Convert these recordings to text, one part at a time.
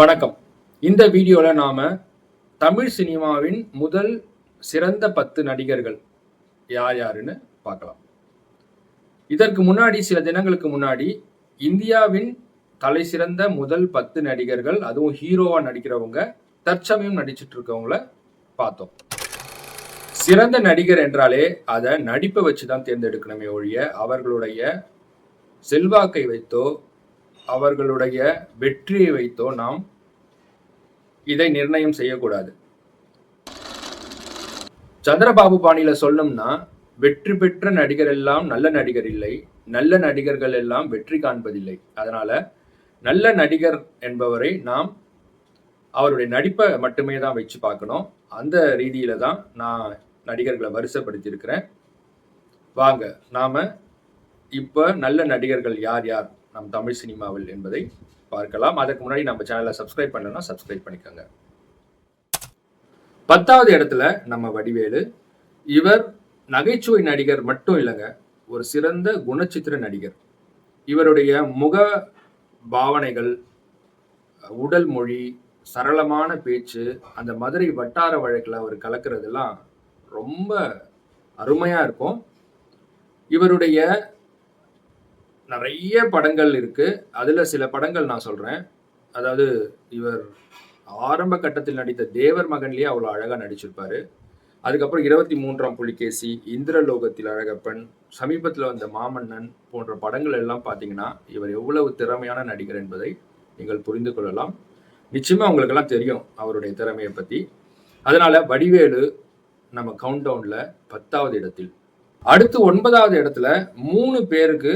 வணக்கம். இந்த வீடியோவில் நாம் தமிழ் சினிமாவின் முதல் சிறந்த பத்து நடிகர்கள் யார் யாருன்னு பார்க்கலாம். இதற்கு முன்னாடி சில தினங்களுக்கு முன்னாடி இந்தியாவின் தலை சிறந்த முதல் பத்து நடிகர்கள் அதுவும் ஹீரோவாக நடிக்கிறவங்க தற்சமயம் நடிச்சிட்டு இருக்கவங்கள பார்த்தோம். சிறந்த நடிகர் என்றாலே அதை நடிப்பை வச்சு தான் தேர்ந்தெடுக்கணுமே ஒழிய அவர்களுடைய செல்வாக்கை வைத்தோ அவர்களுடைய வெற்றியை வைத்தோ நாம் இதை நிர்ணயம் செய்யக்கூடாது. சந்திரபாபு பாணியில சொல்லணும்னா வெற்றி பெற்ற நடிகர் எல்லாம் நல்ல நடிகர் இல்லை நல்ல நடிகர்கள் எல்லாம் வெற்றி காண்பதில்லை. அதனால நல்ல நடிகர் என்பவரை நாம் அவருடைய நடிப்பை மட்டுமே தான் வச்சு பார்க்கணும். அந்த ரீதியில தான் நான் நடிகர்களை வரிசைப்படுத்தியிருக்கிறேன். வாங்க நாம இப்ப நல்ல நடிகர்கள் யார் யார்? நம் தமிழ் சினிமாவில் என்பதை பார்க்கலாம். அதுக்கு முன்னாடி நம்ம சேனலை சப்ஸ்கிரைப் பண்ணலன்னா சப்ஸ்கிரைப் பண்ணிக்கோங்க. பத்தாவது இடத்துல நம்ம வடிவேலு. இவர் நகைச்சுவை நடிகர் மட்டும் இல்லைங்க ஒரு சிறந்த குணச்சித்திர நடிகர். இவருடைய முக பாவனைகள் உடல் மொழி சரளமான பேச்சு அந்த மதுரை வட்டார வழக்கில் அவர் கலக்கிறதெல்லாம் ரொம்ப அருமையாக இருக்கும். இவருடைய நிறைய படங்கள் இருக்குது அதில் சில படங்கள் நான் சொல்கிறேன் அதாவது இவர் ஆரம்ப கட்டத்தில் நடித்த தேவர் மகன்லேயே அவ்வளோ அழகாக நடிச்சிருப்பார். அதுக்கப்புறம் இருபத்தி மூன்றாம் புலிகேசி இந்திரலோகத்தில் அழகப்பன் சமீபத்தில் வந்த மாமன்னன் போன்ற படங்கள் எல்லாம் பார்த்தீங்கன்னா இவர் எவ்வளவு திறமையான நடிகர் என்பதை நீங்கள் புரிந்து கொள்ளலாம். நிச்சயமாக உங்களுக்கெல்லாம் தெரியும் அவருடைய திறமையை பற்றி அதனால் வடிவேலு நம்ம கவுண்ட் பத்தாவது இடத்தில். அடுத்து ஒன்பதாவது இடத்துல மூணு பேருக்கு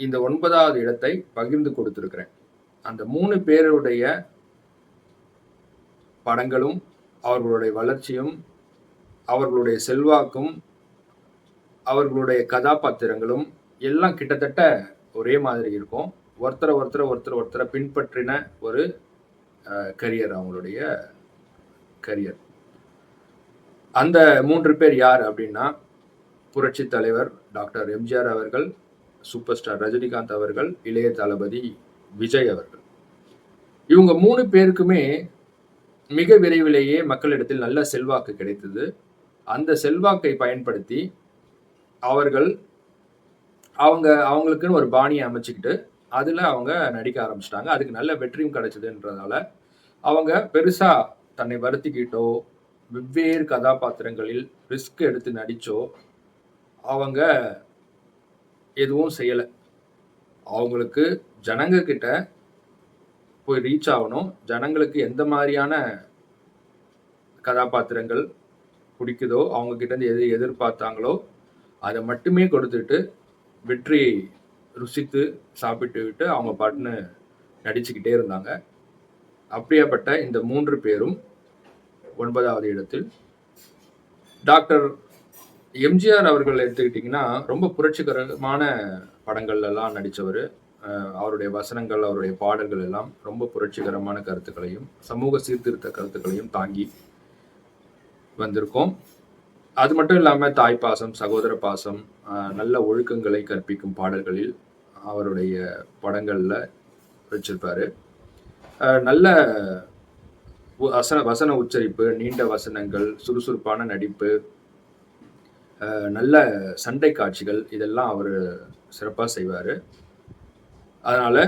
இந்த ஒன்பதாவது இடத்தை பகிர்ந்து கொடுத்துருக்கிறேன். அந்த மூணு பேருடைய படங்களும் அவர்களுடைய வளர்ச்சியும் அவர்களுடைய செல்வாக்கும் அவர்களுடைய கதாபாத்திரங்களும் எல்லாம் கிட்டத்தட்ட ஒரே மாதிரி இருக்கும். ஒருத்தரை ஒருத்தரை ஒருத்தர் ஒருத்தரை பின்பற்றின ஒரு கரியர் அவங்களுடைய கரியர் அந்த மூன்று பேர் யார் அப்படின்னா புரட்சி தலைவர் டாக்டர் எம்ஜிஆர் அவர்கள் சூப்பர் ஸ்டார் ரஜினிகாந்த் அவர்கள் இளைய தளபதி விஜய் அவர்கள். இவங்க மூணு பேருக்குமே மிக விரைவிலேயே மக்களிடத்தில் நல்ல செல்வாக்கு கிடைத்தது. அந்த செல்வாக்கை பயன்படுத்தி அவர்கள் அவங்க அவங்களுக்குன்னு ஒரு பாணியை அமைச்சுக்கிட்டு அதில் அவங்க நடிக்க ஆரம்பிச்சிட்டாங்க. அதுக்கு நல்ல வெற்றியும் கிடைச்சதுன்றதால அவங்க பெருசாக தன்னை வருத்திக்கிட்டோ வெவ்வேறு கதாபாத்திரங்களில் ரிஸ்க் எடுத்து நடித்தோ அவங்க எதுவும் செய்யலை. அவங்களுக்கு ஜனங்க கிட்ட போய் ரீச் ஆகணும். ஜனங்களுக்கு எந்த மாதிரியான கதாபாத்திரங்கள் பிடிக்குதோ அவங்க கிட்ட எது எதிர்பார்த்தாங்களோ அதை மட்டுமே கொடுத்துட்டு வெற்றி ருசித்து சாப்பிட்டு விட்டு அவங்க பாட்டுன்னு நடிச்சுக்கிட்டே இருந்தாங்க. அப்படியாப்பட்ட இந்த மூன்று பேரும் ஒன்பதாவது இடத்தில். டாக்டர் எம்ஜிஆர் அவர்கள் எடுத்துக்கிட்டிங்கன்னா ரொம்ப புரட்சிகரமான படங்கள்ல எல்லாம் நடித்தவர் அவருடைய வசனங்கள் அவருடைய பாடல்கள் எல்லாம் ரொம்ப புரட்சிகரமான கருத்துக்களையும் சமூக சீர்திருத்த கருத்துக்களையும் தாங்கி வந்திருக்கோம். அது மட்டும் இல்லாமல் தாய் பாசம் சகோதர பாசம் நல்ல ஒழுக்கங்களை கற்பிக்கும் பாடல்களில் அவருடைய படங்களில் வச்சிருப்பார் நல்ல வசன வசன உச்சரிப்பு நீண்ட வசனங்கள் சுறுசுறுப்பான நடிப்பு நல்ல சண்டை காட்சிகள் இதெல்லாம் அவர் சிறப்பாக செய்வார். அதனால்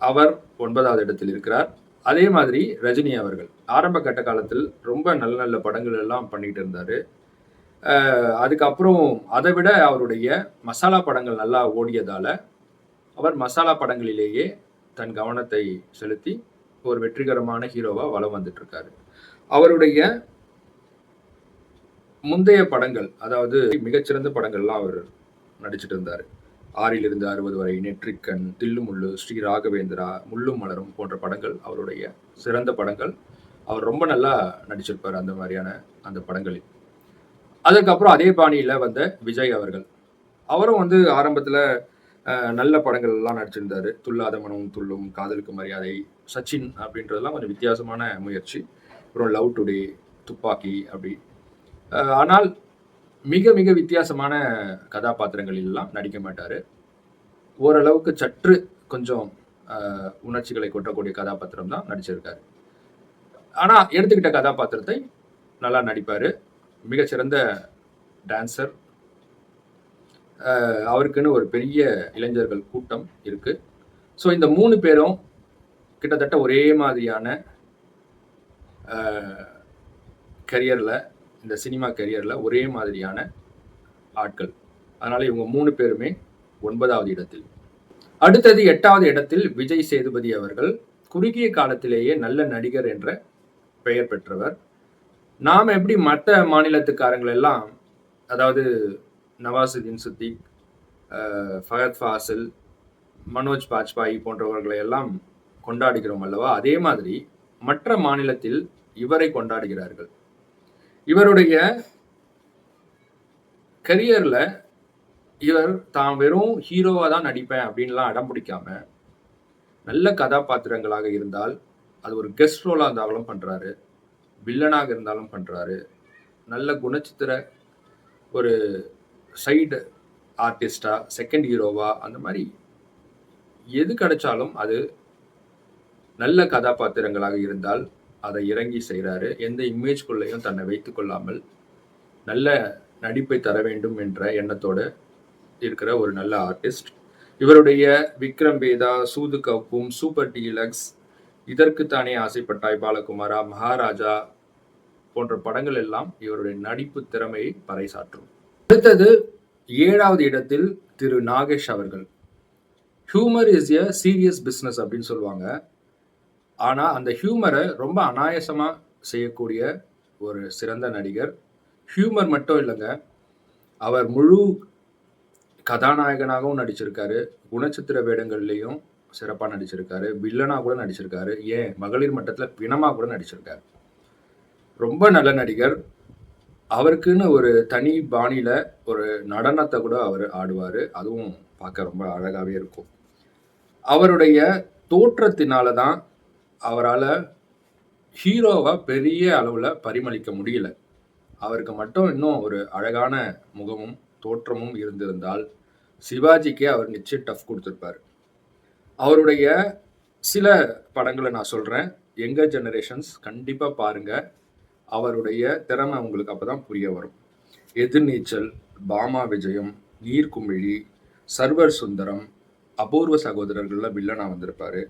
அவர் ஒன்பதாவது இடத்தில் இருக்கிறார். அதே மாதிரி ரஜினி அவர்கள் ஆரம்ப கட்ட காலத்தில் ரொம்ப நல்ல நல்ல படங்கள் எல்லாம் பண்ணிட்டு இருந்தார். அதுக்கப்புறம் அதை விட அவருடைய மசாலா படங்கள் நல்லா ஓடியதால் அவர் மசாலா படங்களிலேயே தன் கவனத்தை செலுத்தி ஒரு வெற்றிகரமான ஹீரோவாக வலம் வந்துட்டு இருக்காரு. அவருடைய முந்தைய படங்கள் அதாவது மிகச்சிறந்த படங்கள்லாம் அவர் நடிச்சிட்டு இருந்தார். ஆறிலிருந்து அறுபது வரை நெற்றிக்கண் தில்லுமுள்ளு ஸ்ரீ ராகவேந்திரா முள்ளும் மலரும் போன்ற படங்கள் அவருடைய சிறந்த படங்கள். அவர் ரொம்ப நல்லா நடிச்சிருப்பார் அந்த மாதிரியான அந்த படங்களில். அதுக்கப்புறம் அதே பாணியில் வந்த விஜய் அவர்கள். அவரும் வந்து ஆரம்பத்தில் நல்ல படங்கள் எல்லாம் நடிச்சிருந்தாரு. துல்லாத மனமும் துள்ளும் காதலுக்கு மரியாதை சச்சின் அப்படின்றதெல்லாம் கொஞ்சம் வித்தியாசமான முயற்சி. அப்புறம் லவ் டுடே துப்பாக்கி அப்படி ஆனால் மிக மிக வித்தியாசமான கதாபாத்திரங்களிலெல்லாம் நடிக்க மாட்டார். ஓரளவுக்கு சற்று கொஞ்சம் உணர்ச்சிகளை கொட்டக்கூடிய கதாபாத்திரம் தான் நடிச்சிருக்காரு. ஆனால் எடுத்துக்கிட்ட கதாபாத்திரத்தை நல்லா நடிப்பார். மிகச்சிறந்த டான்சர். அவருக்குன்னு ஒரு பெரிய இளைஞர்கள் கூட்டம் இருக்குது ஸோ இந்த மூணு பேரும் கிட்டத்தட்ட ஒரே மாதிரியான கரியரில் இந்த சினிமா கரியரில் ஒரே மாதிரியான ஆட்கள். அதனால் இவங்க மூணு பேருமே ஒன்பதாவது இடத்தில். அடுத்தது எட்டாவது இடத்தில் விஜய் சேதுபதி அவர்கள் குறுகிய காலத்திலேயே நல்ல நடிகர் என்ற பெயர் பெற்றவர். நாம் எப்படி மற்ற மாநிலத்துக்காரங்கள் எல்லாம் அதாவது நவாசுதீன் சித்திக் ஃபகத் ஃபாசில் மனோஜ் பாஜ்பாய் போன்றவர்களை எல்லாம் கொண்டாடுகிறோம் அல்லவா? அதே மாதிரி மற்ற மாநிலத்தில் இவரை கொண்டாடுகிறார்கள். இவருடைய கரியரில் இவர் தான் வெறும் ஹீரோவாக தான் நடிப்பேன் அப்படின்லாம் அடம் பிடிக்காம நல்ல கதாபாத்திரங்களாக இருந்தால் அது ஒரு கெஸ்ட் ரோலாக இருந்தாலும் பண்ணுறாரு வில்லனாக இருந்தாலும் பண்ணுறாரு நல்ல குணச்சித்திர ஒரு சைடு ஆர்டிஸ்டா செகண்ட் ஹீரோவா அந்த மாதிரி எது கிடைச்சாலும் அது நல்ல கதாபாத்திரங்களாக இருந்தால் அதை இறங்கி செய்கிறாரு எந்த இமேஜ்குள்ளேயும் தன்னை வைத்துக் கொள்ளாமல் நல்ல நடிப்பை தர வேண்டும் என்ற எண்ணத்தோடு இருக்கிற ஒரு நல்ல ஆர்டிஸ்ட் இவருடைய விக்ரம் வேதா சூது கப்பும் சூப்பர் டீலக்ஸ் இதற்கு தானே ஆசைப்பட்டாய் பாலகுமாரா மகாராஜா போன்ற படங்கள் எல்லாம் இவருடைய நடிப்பு திறமையை பறைசாற்றும். அடுத்தது ஏழாவது இடத்தில் திரு நாகேஷ் அவர்கள். Humour is a serious business அப்படின்னு சொல்லுவாங்க. ஆனால் அந்த ஹியூமரை ரொம்ப அனாயசமாக செய்யக்கூடிய ஒரு சிறந்த நடிகர். ஹியூமர் மட்டும் இல்லைங்க அவர் முழு கதாநாயகனாகவும் நடிச்சிருக்காரு. குணச்சித்திர வேடங்கள்லேயும் சிறப்பாக நடிச்சிருக்காரு. வில்லனா கூட நடிச்சிருக்காரு. ஏன்? மகளிர் மட்டத்தில் பிணமாக கூட நடிச்சிருக்காரு. ரொம்ப நல்ல நடிகர். அவருக்குன்னு ஒரு தனி பாணியில் ஒரு நடனத்தை கூட அவர் ஆடுவார். அதுவும் பார்க்க ரொம்ப அழகாகவே இருக்கும். அவருடைய தோற்றத்தினால தான் அவரால் ஹீரோவை பெரிய அளவில் பரிமளிக்க முடியல. அவருக்கு மட்டும் இன்னும் ஒரு அழகான முகமும் தோற்றமும் இருந்திருந்தால் சிவாஜிக்கே அவர் நிச்சயம் டஃப் கொடுத்துருப்பார். அவருடைய சில படங்களை நான் சொல்கிறேன் எங்கர் ஜெனரேஷன்ஸ் கண்டிப்பாக பாருங்கள் அவருடைய திறமை உங்களுக்கு அப்போ தான் புரிய வரும். எதிர்நீச்சல் பாமா விஜயம் நீர்க்குமிழி சர்வர் சுந்தரம் அபூர்வ சகோதரர்களில் வில்லனா வந்திருப்பார்.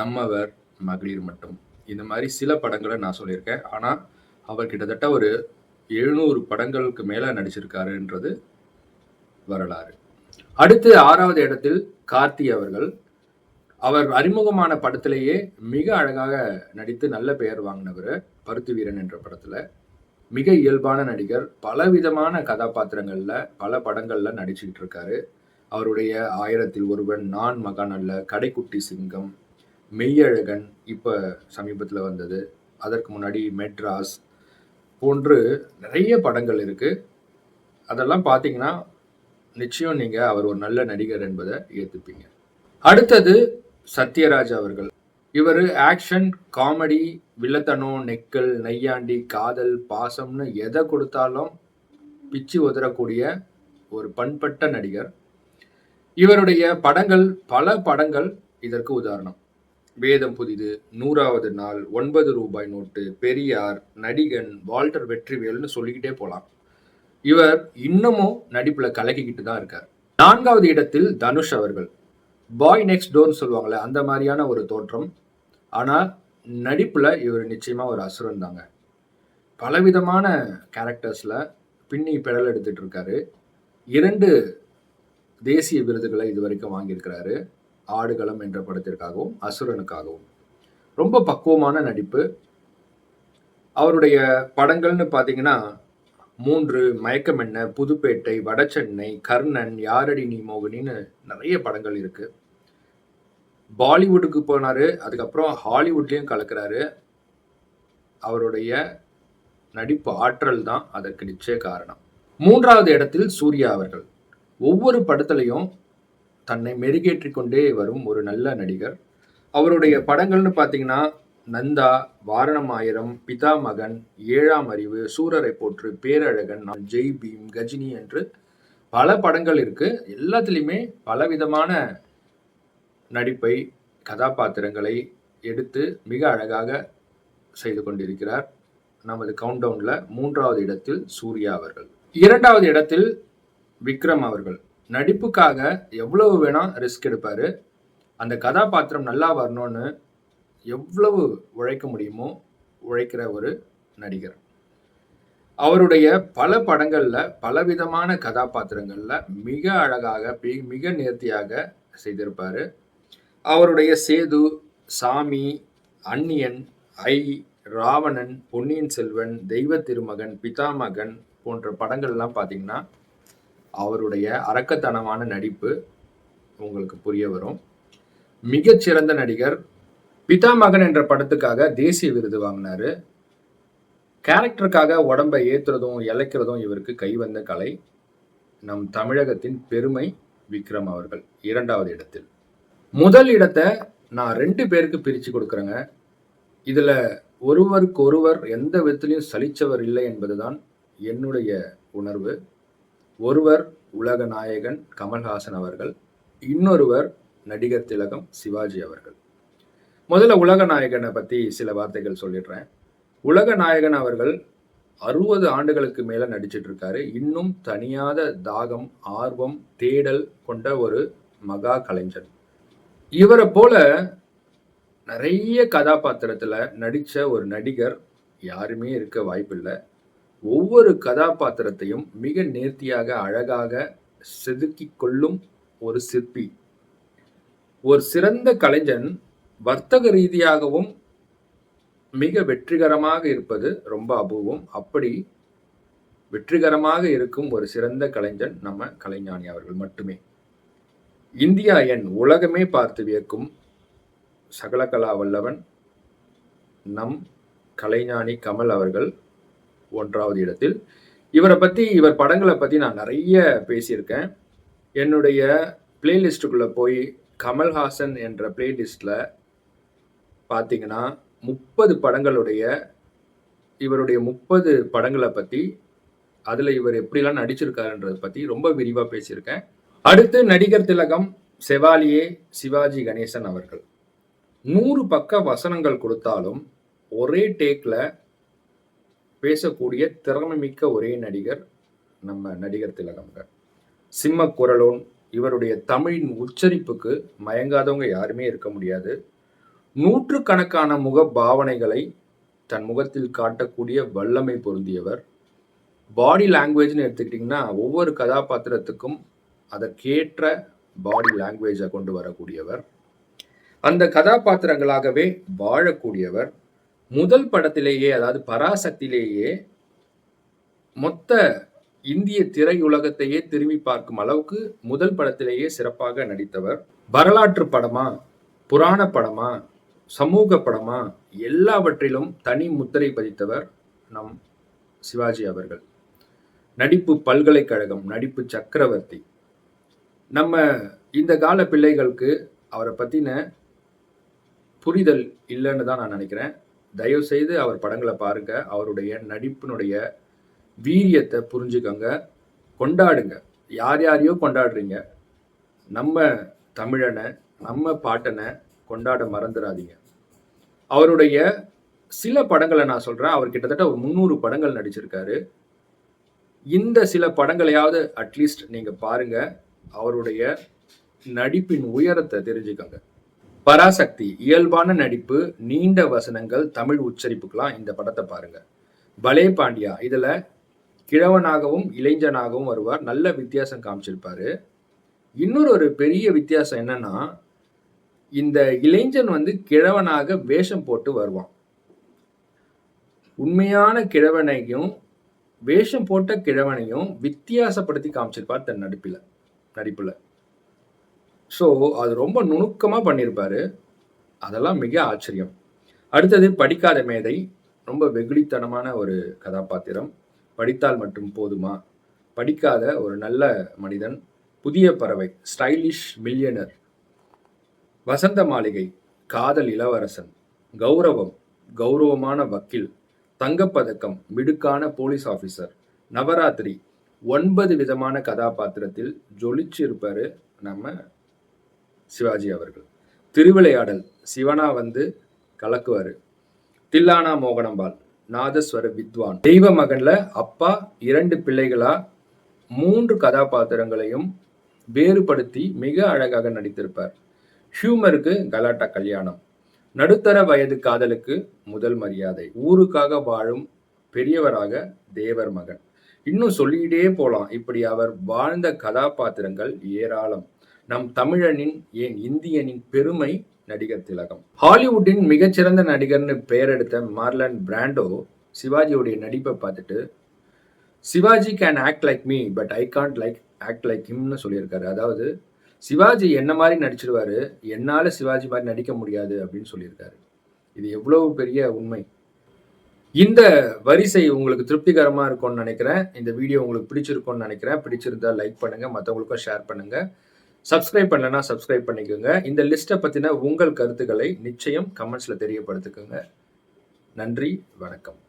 நம்மவர் மகளிர் மட்டும். இந்த மாதிரி சில படங்களை நான் சொல்லியிருக்கேன். ஆனால் அவர் கிட்டத்தட்ட ஒரு எழுநூறு படங்களுக்கு மேலே நடிச்சிருக்காருன்றது வரலாறு. அடுத்து ஆறாவது இடத்தில் கார்த்தி அவர்கள். அவர் அறிமுகமான படத்திலேயே மிக அழகாக நடித்து நல்ல பெயர் வாங்கினவர் பருத்து வீரன் என்ற படத்தில். மிக இயல்பான நடிகர். பலவிதமான கதாபாத்திரங்களில் பல படங்களில் நடிச்சுக்கிட்டு இருக்காரு. அவருடைய ஆயிரத்தில் ஒருவன் நான் மகான் அல்ல கடைக்குட்டி சிங்கம் மெய்யழகன் இப்போ சமீபத்தில் வந்தது. அதற்கு முன்னாடி மெட்ராஸ் போன்று நிறைய படங்கள் இருக்குது அதெல்லாம் பார்த்தீங்கன்னா நிச்சயம் நீங்கள் அவர் ஒரு நல்ல நடிகர் என்பதை ஏற்றுப்பீங்க அடுத்தது சத்யராஜ் அவர்கள். இவர் ஆக்ஷன் காமெடி வில்லத்தனம் நெக்கல் நையாண்டி காதல் பாசம்னு எதை கொடுத்தாலும் பிச்சு உதறக்கூடிய ஒரு பண்பட்ட நடிகர். இவருடைய படங்கள் பல படங்கள் இதற்கு உதாரணம். வேதம் புதிது நூறாவது நாள் ஒன்பது ரூபாய் நோட்டு பெரியார் நடிகன் வால்டர் வெற்றிவேல்னு சொல்லிக்கிட்டே போகலாம் இவர் இன்னமும் நடிப்பில் கலக்கிக்கிட்டு தான் இருக்கார். நான்காவது இடத்தில் தனுஷ் அவர்கள். பாய் நெக்ஸ்ட் டோர்னு சொல்லுவாங்கல்ல அந்த மாதிரியான ஒரு தோற்றம். ஆனால் நடிப்பில் இவர் நிச்சயமாக ஒரு அசுரன் தாங்க. பலவிதமான கேரக்டர்ஸில் பின்னி பெடல் எடுத்துகிட்டு இருக்காரு. இரண்டு தேசிய விருதுகளை இது வரைக்கும் வாங்கியிருக்கிறாரு. ஆடுகளம் என்ற படத்திற்காகவும் அசுரனுக்காகவும். ரொம்ப பக்குவமான நடிப்பு. அவருடைய படங்கள்னு பார்த்தீங்கன்னா மூன்று மயக்கம் என்ன புதுப்பேட்டை வடசென்னை கர்ணன் யாரடி நீ மோகினின்னு நிறைய படங்கள் இருக்கு. பாலிவுட்டுக்கு போனார் அதுக்கப்புறம் ஹாலிவுட்லேயும் கலக்கிறாரு. அவருடைய நடிப்பு ஆற்றல் தான் அதற்கு நிச்சய காரணம். மூன்றாவது இடத்தில் சூர்யா அவர்கள். ஒவ்வொரு படத்துலையும் தன்னை மெருகேற்றி கொண்டே வரும் ஒரு நல்ல நடிகர். அவருடைய படங்கள்னு பார்த்தீங்கன்னா நந்தா வாரணம் ஆயிரம் பிதா மகன் ஏழாம் அறிவு சூரரை போற்று பேரழகன் நான் ஜெய் பீம் கஜினி என்று பல படங்கள் இருக்கு. எல்லாத்துலேயுமே பலவிதமான நடிப்பை கதாபாத்திரங்களை எடுத்து மிக அழகாக செய்து கொண்டிருக்கிறார். நமது கவுண்டவுனில் மூன்றாவது இடத்தில் சூர்யா அவர்கள். இரண்டாவது இடத்தில் விக்ரம் அவர்கள். நடிப்புக்காக எவ்வளவு வேணால் ரிஸ்க் எடுப்பார்? அந்த கதாபாத்திரம் நல்லா வரணும்னு எவ்வளவு உழைக்க முடியுமோ உழைக்கிற ஒரு நடிகர். அவருடைய பல படங்களில் பலவிதமான கதாபாத்திரங்களில் மிக அழகாக மிக நேர்த்தியாக செய்திருப்பார். அவருடைய சேது சாமி அந்நியன் ஐ ராவணன் பொன்னியின் செல்வன் தெய்வ திருமகன் பிதாமகன் போன்ற படங்கள்லாம் பார்த்தீங்கன்னா அவருடைய அரக்கத்தனமான நடிப்பு உங்களுக்கு புரிய வரும். மிகச்சிறந்த நடிகர் பிதாமகன் என்ற படத்துக்காக தேசிய விருது வாங்கினாரு. கேரக்டருக்காக உடம்பை ஏற்றுறதும் இழைக்கிறதும் இவருக்கு கைவந்த கலை. நம் தமிழகத்தின் பெருமை விக்ரம் அவர்கள் இரண்டாவது இடத்தில். முதல் இடத்தை நான் ரெண்டு பேருக்கு பிரித்து கொடுக்குறேங்க. இதில் ஒருவருக்கு ஒருவர் எந்த விதத்திலையும் சலிச்சவர் இல்லை என்பதுதான் என்னுடைய உணர்வு. ஒருவர் உலக நாயகன் கமல்ஹாசன் அவர்கள் இன்னொருவர் நடிகர் திலகம் சிவாஜி அவர்கள். முதல்ல உலக நாயகனை பற்றி சில வார்த்தைகள் சொல்லிடுறேன். உலக நாயகன் அவர்கள் அறுபது ஆண்டுகளுக்கு மேல நடிச்சிட்டு இருக்காரு இன்னும் தனியாத தாகம் ஆர்வம் தேடல் கொண்ட ஒரு மகா கலைஞர். இவரை போல நிறைய கதாபாத்திரத்துல நடிச்ச ஒரு நடிகர் யாருமே இருக்க வாய்ப்பில்லை. ஒவ்வொரு கதாபாத்திரத்தையும் மிக நேர்த்தியாக அழகாக செதுக்கிக் கொள்ளும் ஒரு சிற்பி. ஒரு சிறந்த கலைஞன் வர்த்தக ரீதியாகவும் மிக வெற்றிகரமாக இருப்பது ரொம்ப அபூர்வம். அப்படி வெற்றிகரமாக இருக்கும் ஒரு சிறந்த கலைஞன் நம்ம கலைஞானி அவர்கள் மட்டுமே. இந்தியா என் உலகமே பார்த்து வியக்கும் சகலகலா வல்லவன் நம் கலைஞானி கமல் அவர்கள் ஒன்றாவது இடத்தில். இவரை பற்றி இவர் படங்களை பற்றி நான் நிறைய பேசியிருக்கேன். என்னுடைய பிளேலிஸ்ட்டுக்குள்ளே போய் கமல்ஹாசன் என்ற பிளேலிஸ்ட்டில் பார்த்தீங்கன்னா முப்பது படங்களுடைய இவருடைய முப்பது படங்களை பற்றி அதில் இவர் எப்படிலாம் நடிச்சிருக்காருன்றதை பற்றி ரொம்ப விரிவாக பேசியிருக்கேன். அடுத்து நடிகர் திலகம் செவாலியே சிவாஜி கணேசன் அவர்கள். நூறு பக்க வசனங்கள் கொடுத்தாலும் ஒரே டேக்கில் பேசக்கூடிய திறமை மிக்க ஒரே நடிகர் நம்ம நடிகர் திலகம்ங்க. சிம்ம குரலோன் இவருடைய தமிழின் உச்சரிப்புக்கு மயங்காதவங்க யாருமே இருக்க முடியாது. நூற்று கணக்கான முக பாவனைகளை தன் முகத்தில் காட்டக்கூடிய வல்லமை பொருந்தியவர். பாடி லாங்குவேஜ்னு எடுத்துக்கிட்டிங்கன்னா ஒவ்வொரு கதாபாத்திரத்துக்கும் அதற்கேற்ற பாடி லாங்குவேஜை கொண்டு வரக்கூடியவர். அந்த கதாபாத்திரங்களாகவே வாழக்கூடியவர். முதல் படத்திலேயே அதாவது பராசக்தியிலேயே மொத்த இந்திய திரையுலகத்தையே திரும்பி பார்க்கும் அளவுக்கு முதல் படத்திலேயே சிறப்பாக நடித்தவர். வரலாற்று படமா? புராண படமா? சமூக படமா? எல்லாவற்றிலும் தனி முத்திரை பதித்தவர் நம் சிவாஜி அவர்கள். நடிப்பு பல்கலைக்கழகம் நடிப்பு சக்கரவர்த்தி. நம்ம இந்த கால பிள்ளைகளுக்கு அவரை பற்றின புரிதல் இல்லைன்னு தான் நான் நினைக்கிறேன். தயவுசெய்து அவர் படங்களை பாருங்க. அவருடைய நடிப்பினுடைய வீரியத்தை புரிஞ்சுக்கோங்க. கொண்டாடுங்க. யார் யாரையோ கொண்டாடுறீங்க. நம்ம தமிழனை நம்ம பாட்டனை கொண்டாட மறந்துடாதீங்க அவருடைய சில படங்களை நான் சொல்கிறேன் அவர் கிட்டத்தட்ட ஒரு முந்நூறு படங்கள் நடிச்சிருக்காரு. இந்த சில படங்களையாவது அட்லீஸ்ட் நீங்கள் பாருங்கள் அவருடைய நடிப்பின் உயரத்தை தெரிஞ்சுக்கோங்க. பராசக்தி இயல்பான நடிப்பு நீண்ட வசனங்கள் தமிழ் உச்சரிப்புக்கெல்லாம் இந்த படத்தை பாருங்க. பலே பாண்டியா இதுல கிழவனாகவும் இளைஞனாகவும் வருவார். நல்ல வித்தியாசம் காமிச்சிருப்பாரு. இன்னொரு ஒரு பெரிய வித்தியாசம் என்னன்னா இந்த இளைஞன் வந்து கிழவனாக வேஷம் போட்டு வருவான். உண்மையான கிழவனையும் வேஷம் போட்ட கிழவனையும் வித்தியாசப்படுத்தி காமிச்சிருப்பார் தன் நடிப்பில் நடிப்பில். ஸோ அது ரொம்ப நுணுக்கமாக பண்ணியிருப்பாரு அதெல்லாம் மிக ஆச்சரியம். அடுத்தது படிக்காத மேதை ரொம்ப வெகுளித்தனமான ஒரு கதாபாத்திரம். படித்தால் மட்டும் போதுமா? படிக்காத ஒரு நல்ல மனிதன் புதிய பறவை ஸ்டைலிஷ் மில்லியனர் வசந்த மாளிகை காதல் இளவரசன். கௌரவம் கௌரவமான வக்கீல். தங்கப்பதக்கம் மிடுக்கான போலீஸ் ஆஃபீஸர் நவராத்திரி ஒன்பது விதமான கதாபாத்திரத்தில் ஜொலிச்சு இருப்பாரு நம்ம சிவாஜி அவர்கள். திருவிளையாடல் சிவனா வந்து கலக்குவார். தில்லானா மோகனம்பால் நாதஸ்வர வித்வான். தெய்வ மகன்ல அப்பா இரண்டு பிள்ளைகளா மூன்று கதாபாத்திரங்களையும் வேறுபடுத்தி மிக அழகாக நடித்திருப்பார். ஹியூமருக்கு கலாட்டா கல்யாணம். நடுத்தர வயது காதலுக்கு முதல் மரியாதை. ஊருக்காக வாழும் பெரியவராக தேவர் மகன். இன்னும் சொல்லிக்கிட்டே போலாம். இப்படி அவர் வாழ்ந்த கதாபாத்திரங்கள் ஏராளம். நம் தமிழனின் ஏன் இந்தியனின் பெருமை நடிகர் திலகம். ஹாலிவுட்டின் மிகச்சிறந்த நடிகர்னு பெயர் எடுத்த மார்லன் பிராண்டோ சிவாஜியுடைய நடிப்பை பார்த்துட்டு Sivaji can act like me but I can't like act like ஹிம்னு சொல்லியிருக்காரு. அதாவது சிவாஜி என்ன மாதிரி நடிச்சிருவாரு என்னால் சிவாஜி மாதிரி நடிக்க முடியாது அப்படின்னு சொல்லியிருக்காரு. இது எவ்வளவு பெரிய உண்மை. இந்த வரிசை உங்களுக்கு திருப்திகரமாக இருக்கும்னு நினைக்கிறேன். இந்த வீடியோ உங்களுக்கு பிடிச்சிருக்கும்னு நினைக்கிறேன். பிடிச்சிருந்தா லைக் பண்ணுங்கள் மற்றவங்களுக்கும் ஷேர் பண்ணுங்கள் சப்ஸ்கிரைப் பண்ணலன்னா சப்ஸ்கிரைப் பண்ணிக்கோங்க. இந்த லிஸ்ட்டை பற்றின உங்கள் கருத்துக்களை நிச்சயம் கமெண்ட்ஸில் தெரியப்படுத்துக்குங்க. நன்றி வணக்கம்.